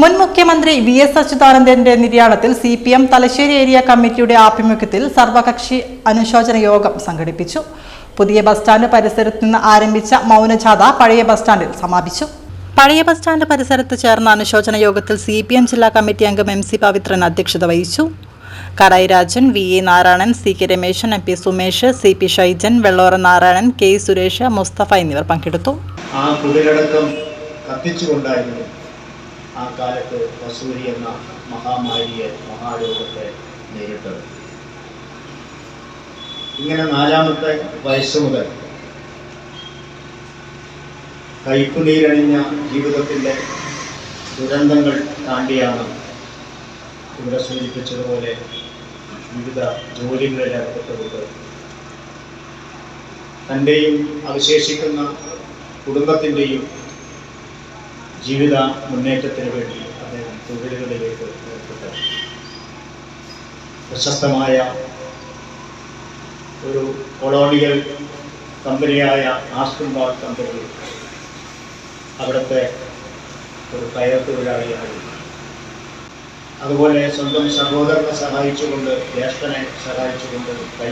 മുൻ മുഖ്യമന്ത്രി V S അച്യുതാനന്ദന്റെ നിര്യാണത്തിൽ C P M Thalassery area കമ്മിറ്റിയുടെ ആഭിമുഖ്യത്തിൽ സർവകക്ഷി അനുശോചന യോഗം സംഘടിപ്പിച്ചു. പുതിയ ബസ് സ്റ്റാൻഡ് പരിസരത്ത് നിന്ന് ആരംഭിച്ച മൗനജാഥ പഴയ ബസ് സ്റ്റാൻഡിൽ സമാപിച്ചു. പഴയ ബസ് സ്റ്റാൻഡ് പരിസരത്ത് ചേർന്ന അനുശോചന യോഗത്തിൽ സി പി എം ജില്ലാ കമ്മിറ്റി അംഗം എം സി പവിത്രൻ അധ്യക്ഷത വഹിച്ചു. Kadayi Rajan V A Narayanan C K Rameshan M P Sumesh C P Shaijan Vellora Narayanan K Suresh Mustafa എന്നിവർ പങ്കെടുത്തു. ആ കുടിലടക്കം കത്തിച്ചുകൊണ്ടായിരുന്നു. ആ കാലത്ത് വസൂരി എന്ന മഹാമാരിയെ മഹാരോഗത്തെ നേരിട്ടത്. ഇങ്ങനെ നാലാമത്തെ വയസ്സ് മുതൽ കൈപ്പുനീരണിഞ്ഞ ജീവിതത്തിന്റെ ദുരന്തങ്ങൾ താണ്ടിയാണ് ഇവിടെ സൂചിപ്പിച്ചതുപോലെ വിവിധ ജോലികളിൽ ഏർപ്പെട്ടുകൊണ്ട് തന്റെയും അവശേഷിക്കുന്ന കുടുംബത്തിന്റെയും ജീവിത മുന്നേറ്റത്തിന് വേണ്ടി അദ്ദേഹം തൊഴിലുകളിലേക്ക് ഏർപ്പെട്ട്. പ്രശസ്തമായ ഒരു കൊളോണിയൽ കമ്പനിയായ ആസ്പിൻബാൾ കമ്പനിയിൽ അവിടുത്തെ ഒരു കയർ തൊഴിലാളിയായി. അതുപോലെ സ്വന്തം സഹോദരനെ സഹായിച്ചുകൊണ്ട് ജ്യേഷ്ഠനെ സഹായിച്ചുകൊണ്ട് കൈ